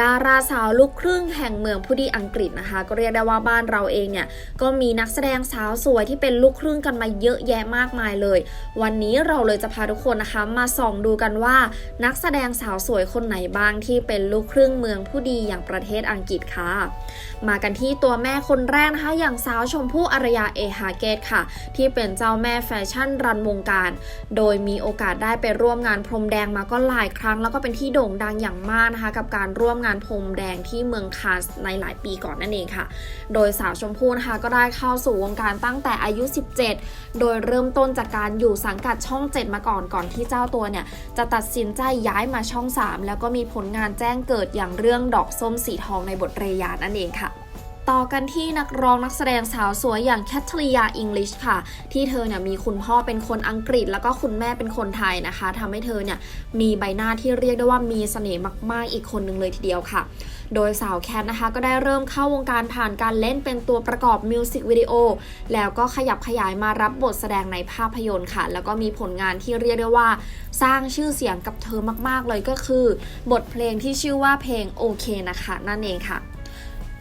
ดาราสาวลูกครึ่งแห่งเมืองผู้ดีอังกฤษนะคะ ก็เรียกได้ว่าบ้านเราเองเนี่ยก็มีนักแสดงสาวสวยที่เป็นลูกครึ่งกันมาเยอะแยะมากมายเลย วันนี้เราเลยจะพาทุกคนนะคะ มาส่องดูกันว่า นักแสดงสาวสวยคนไหนบ้างที่เป็นลูกครึ่งเมืองผู้ดีอย่างประเทศอังกฤษค่ะ มากันที่ตัวแม่คนแรกนะคะอย่างสาวชมพู่อารยาเอฮาเกตค่ะ ที่เป็นเจ้าแม่แฟชั่นรันวงการ โดยมีโอกาสได้ไปร่วมงานพรมแดงมาก็หลายครั้ง แล้วก็เป็นที่โด่งดังอย่างมากนะคะกับการร่วมงานพรมแดงที่เมืองคานส์ในหลายปีก่อนนั่นเองค่ะ โดยสาวชมพู่นะคะก็ได้เข้าสู่วงการตั้งแต่อายุ 17 โดยเริ่มต้นจากการอยู่สังกัดช่อง 7 มาก่อนก่อนที่เจ้าตัวเนี่ยจะตัดสินใจย้ายมาช่อง 3 แล้วก็มีผลงานแจ้งเกิดอย่างเรื่องดอกส้มสีทองในบทเรยานั่นเองค่ะ ต่อกันที่นักร้องนักแสดงสาวสวยอย่างแคทริยาอิงลิชค่ะ ที่เธอเนี่ยมีคุณพ่อเป็นคนอังกฤษ แล้วก็คุณแม่เป็นคนไทยนะคะทำให้เธอเนี่ยมีใบหน้าที่เรียกได้ว่ามีเสน่ห์มาก ๆ อีกคนหนึ่งเลยทีเดียวค่ะ โดยสาวแคทนะคะก็ได้เริ่มเข้าวงการผ่านการเล่นเป็นตัวประกอบมิวสิกวิดีโอแล้วก็ขยับขยายมารับบทแสดงในภาพยนตร์ค่ะ แล้วก็มีผลงานที่เรียกได้ว่า สร้างชื่อเสียงกับเธอมาก ๆ เลยก็คือ บทเพลงที่ชื่อว่าเพลงโอเคนะคะ นั่นเองค่ะ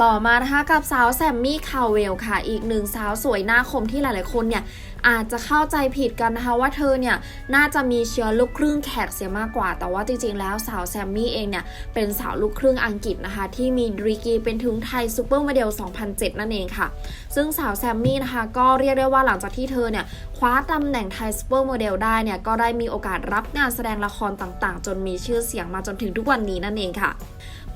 ต่อมานะคะกับสาวแซมมี่คาวเวลค่ะ อีกหนึ่งสาวสวยหน้าคมที่หลายๆคนเนี่ยอาจจะเข้าใจผิดกันนะคะว่าเธอเนี่ยน่าจะมีเชื้อลูกครึ่งแขกเสียมากกว่า แต่ว่าจริงๆ แล้วสาวแซมมี่เองเนี่ยเป็นสาวลูกครึ่งอังกฤษนะคะ ที่มีดรีกรีเป็นถึงไทยซูเปอร์โมเดล 2007 นั่นเองค่ะ ซึ่งสาวแซมมี่นะคะก็เรียกได้ว่าหลังจากที่เธอเนี่ยคว้าตำแหน่งไทยซูเปอร์โมเดลได้เนี่ยก็ได้มีโอกาสรับงานแสดงละครต่างๆ จนมีชื่อเสียงมาจนถึงทุกวันนี้นั่นเองค่ะ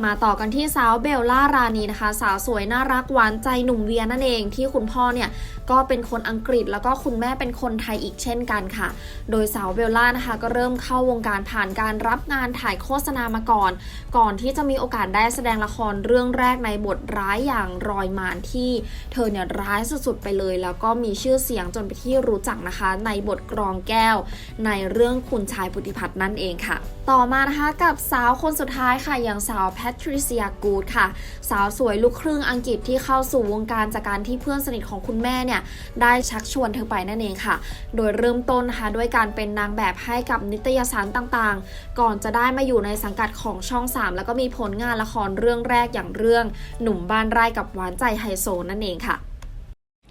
มาต่อกันที่สาวเบลล่ารานีนะคะ สาวสวยน่ารักหวานใจหนุ่มเวียนั่นเองที่คุณพ่อเนี่ยก็เป็นคนอังกฤษแล้วก็คุณแม่เป็นคนไทยอีกเช่นกันค่ะ โดยสาวเบลล่านะคะ ก็เริ่มเข้าวงการผ่านการรับงานถ่ายโฆษณามาก่อน ก่อนที่จะมีโอกาสได้แสดงละครเรื่องแรกในบทร้ายอย่างรอยมานที่เธอเนี่ยร้ายสุดๆไปเลย แล้วก็มีชื่อเสียงจนไปที่รู้จักนะคะ ในบทกรองแก้ว ในเรื่องคุณชายพุทธิพัฒน์นั่นเองค่ะ ต่อมานะคะกับสาวคนสุดท้ายค่ะอย่างสาวแพทริเซียกูดค่ะ สาวสวยลูกครึ่งอังกฤษที่เข้าสู่วงการจากการที่เพื่อนสนิทของคุณแม่เนี่ย ได้ชักชวนเธอไปนั่นเองค่ะ โดยเริ่มต้นนะคะด้วยการเป็นนางแบบให้กับนิตยสารต่างๆ ก่อนจะได้มาอยู่ในสังกัดของช่อง 3 แล้วก็มีผลงานละครเรื่องแรกอย่างเรื่อง หนุ่มบ้านไร่กับหวานใจไฮโซนั่นเองค่ะ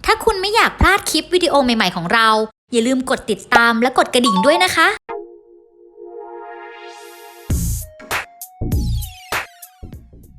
ถ้าคุณไม่อยากพลาดคลิปวิดีโอใหม่ ๆ ของเรา อย่าลืมกดติดตามและกดกระดิ่งด้วยนะคะ